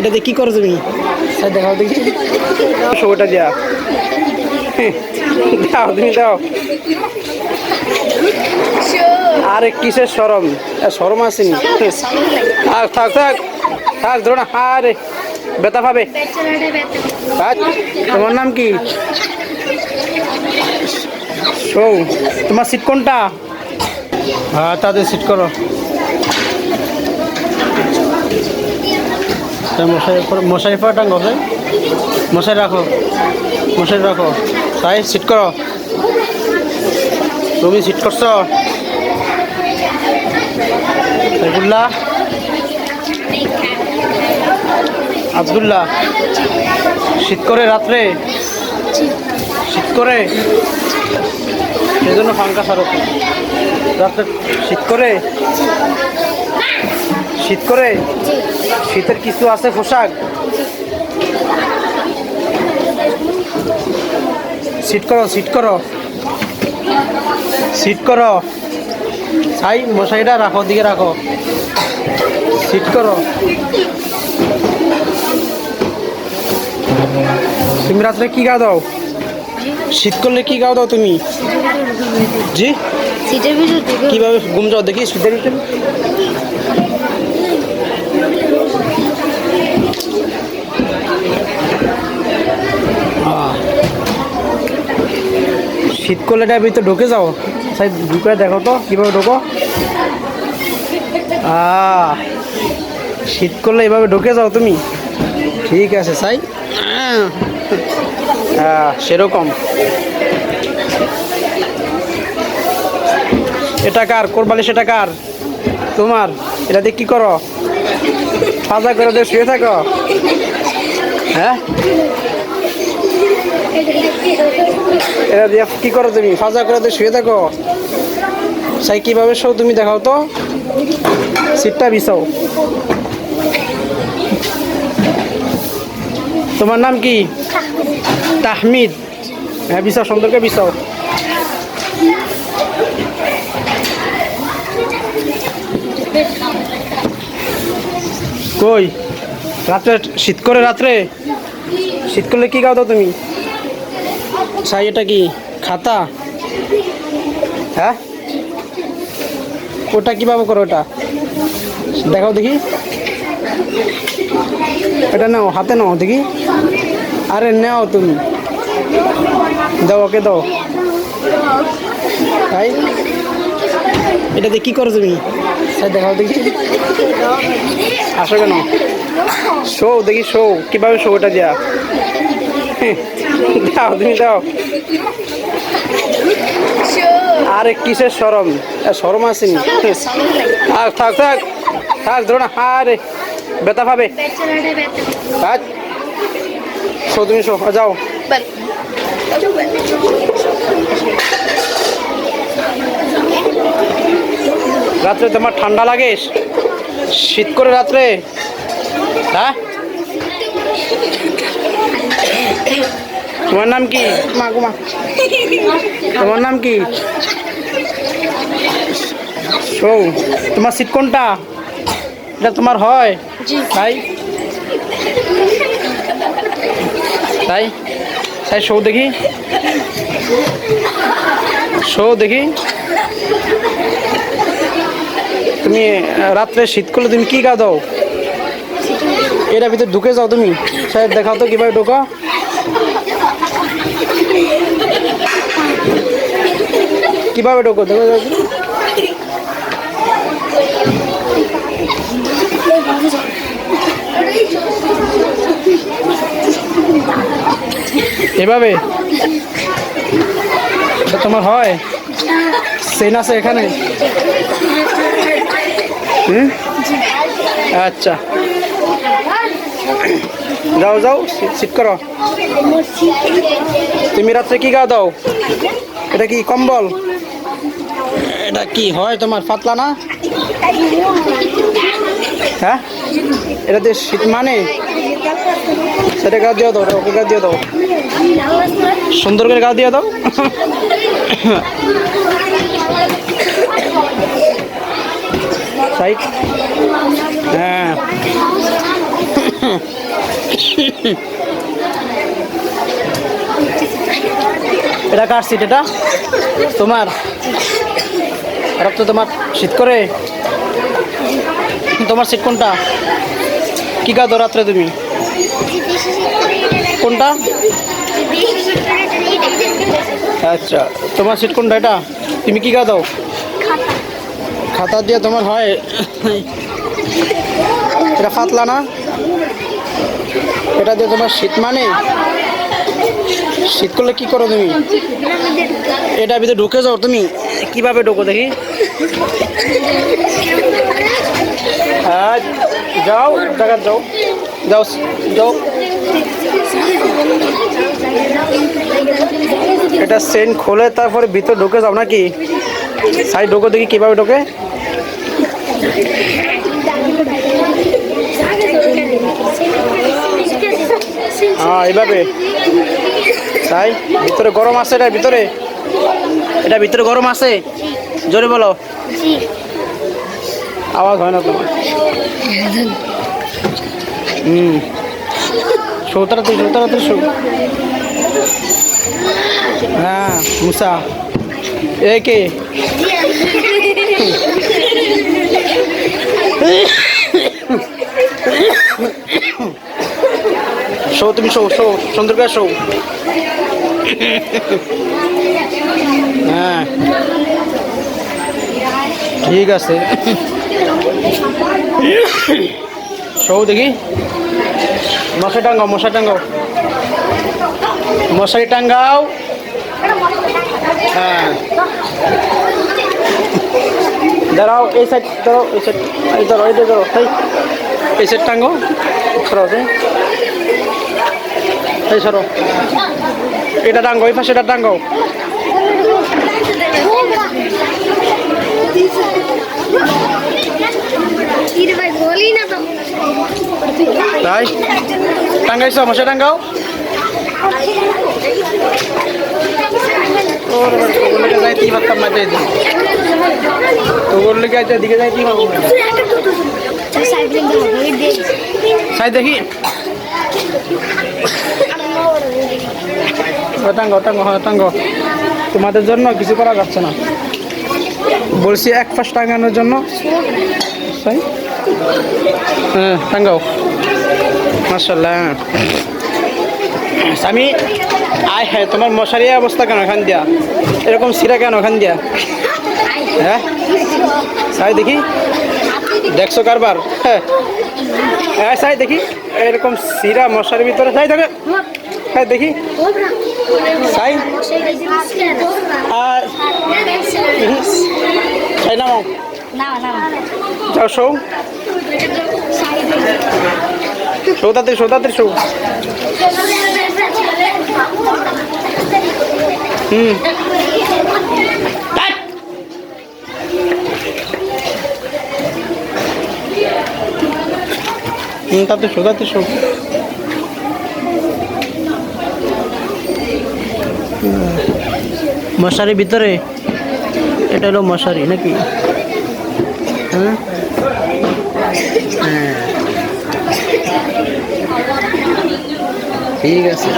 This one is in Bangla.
এটা দিয়ে কি করো তুমি? স্যার দেখাও দেখি। ওটা দিয়া। দাও তুমি দাও। আরে কিসের সরম? এ, সরম আসেনি থাক থাক থাক। থাক ধরো না। আরে বেতা পাবে। তোমার নাম কি? সৌ তোমার সিট কোনটা? হ্যাঁ তাদের সিট করো। মশাই মশারি পা টাঙ্গো ভাই মশাই রাখো মশাই রাখো। তাই সিট করো। তুমি সিট করছ? সাইফুল্লাহ আবদুল্লাহ শীত করে রাত্রে? শীত করে? সেই জন্য ফাঙ্কা সারো রাত্রে শীত করে? শীত করে? শীতের কিছু আছে পোশাক? সিট করো সিট করো। সিট করো। ছাই মশাইটা রাখো দিকে রাখো। সিট করো। তুমি রাত্রে কি গা দাও? শীত করলে কি গাও দাও তুমি? জি? কীভাবে ঘুম যাও দেখি শীতের ভিতরে শীত করলে এটার ভিতরে ঢুকে যাও। সাই ঢুকে দেখো তো, কীভাবে ঢোকো? শীত করলে এভাবে ঢুকে যাও তুমি। ঠিক আছে, সাই। হ্যাঁ সেরকম। এটা কার? কোরবালি সেটা কার? তোমার? এটা দিয়ে কি করো? সাজা করে দিয়ে শুয়ে থাকো। হ্যাঁ? এটা দিয়ে কি করো তুমি? ফাজা করে শুয়ে থাকো। সাই, কীভাবে শো তুমি দেখাও তো। সিটটা বিছাও। তোমার নাম কি? তাহমিদ। হ্যাঁ বিছাও, সুন্দরকে বিছাও। কই? রাত্রে শীত করে রাত্রে? শীত করলে কি গাও তো তুমি? সাই এটা কি খাতা? হ্যাঁ? ওটা কীভাবে করো ওটা? দেখাও দেখি। এটা নাও হাতে নাও দেখি। আরে নাও তুমি। দাও ওকে দাও। তাই এটাতে কি করো তুমি? স্যার দেখাও দেখি। আসো কেন? শো দেখি শো। কীভাবে শো ওটা দেয়া? দাও, তুমি দাও। আরে কিসের সরম? সরম আসেনি। থাক থাক থাক। থাক, ধরো না। আরে বেতা পাবে। শো তুমি শো যাও। রাত্রে তোমার ঠান্ডা লাগে? শীত করে রাত্রে? হ্যাঁ? তোমার নাম কি? তোমার নাম কি? শো তোমার সিট কোনটা? এটা তোমার হয়? তাই? তাই? তাই শো দেখি। শো দেখি। তুমি রাত্রে শীত করলে তুমি কি গা দাও এর ভিতরে ঢুকে যাও তুমি। স্যার দেখাও তো কীভাবে ঢোকা কীভাবে ঢোকো? দেখো। এভাবে? তোমার হয়? সেন আছে এখানে? হুম? আচ্ছা। যাও যাও সিট করো। তুমি রাত্রে কি গা দাও? এটা কি কম্বল? এটা কি হয় তোমার পাতলা না? হ্যাঁ? এটা দিয়ে শীত মানে? সেটা গা দিয়ে দাও ওকে গা দিয়ে দাও। সুন্দর করে গা দিয়ে দাও। সাইড। হ্যাঁ। এটা কার সিট এটা? তোমার? খারাপ তো তোমার শীত করে? তোমার সিট কোনটা? কি কাঁদো রাত্রে তুমি? কোনটা? আচ্ছা তোমার সিট কোনটা এটা? তুমি কি দাও? খাতা দিয়ে তোমার হয়। এটা ফাতলা না? এটা দিয়ে তোমার শীত মানে? শীত করলে কী করো তুমি? এটা ভিতরে ঢুকে যাও তুমি। কীভাবে ঢোকো দেখি? হ্যাঁ যাও জায়গা যাও যাও যাও। এটা সেন খোলে তারপরে ভিতরে ঢুকে যাও নাকি? সাইড ঢোকো দেখি কীভাবে ঢোকে। হ্যাঁ এইভাবে। তাই ভিতরে গরম আছে এটা ভিতরে। এটা ভিতরে গরম আছে? জোরে বলো। আওয়াজ হয় না তোমার? হুম। তাড়াতাড়ি শো তাড়াতাড়ি শো হ্যাঁ মুসা। এ কে? শো তুমি শো শো সুন্দর করে শো হ্যাঁ। ঠিক আছে। শো দেখি। মশাই টাঙ্গাও মশাই টাঙ্গাও মশারি টাঙ্গাও হ্যাঁ। দাঁড়াও, এই সাইড দাঁড়াও, এই সাইড এই ধরো এই ধরো তাই এই সাইড টাঙ্গো সরো যে। এই সরো। এটা টাঙ্গো এই পাশে এটা টাঙ্গাও তাই? টাঙ্গাইছো মশাই টাঙ্গাও? ওর বাবা, তোর লেগে যাই তুই ভাবতাম না যাই তোর লেগে আজ দিকে যাই তুই ভাবো? সাই দেখি। টাঙ্গো টাঙ্গো হ্যাঁ তোমাদের জন্য কিছু করা যাচ্ছে না। বলছি এক পাশ টাঙ্গানোর জন্য। হ্যাঁ টাঙ্গাও মার্শাল্লাহ স্বামী, আয় হ্যাঁ তোমার মশারি অবস্থা কেন এখান দিয়া? এরকম সিরা কেন এখান দিয়া? হ্যাঁ? সাই দেখি। দেখছ কারবার? হ্যাঁ। হ্যাঁ সাই দেখি। এরকম সিরা মশারির ভিতরে সাই থাকে হ্যাঁ দেখি। সাই আর সাই নামাও না না যাও তাতে শো তাতে শো হুম তাতে শো তাতে শো মশারির ভিতরে? এটা হলো মশারি নাকি? হ্যাঁ? হ্যাঁ। ঠিক আছে।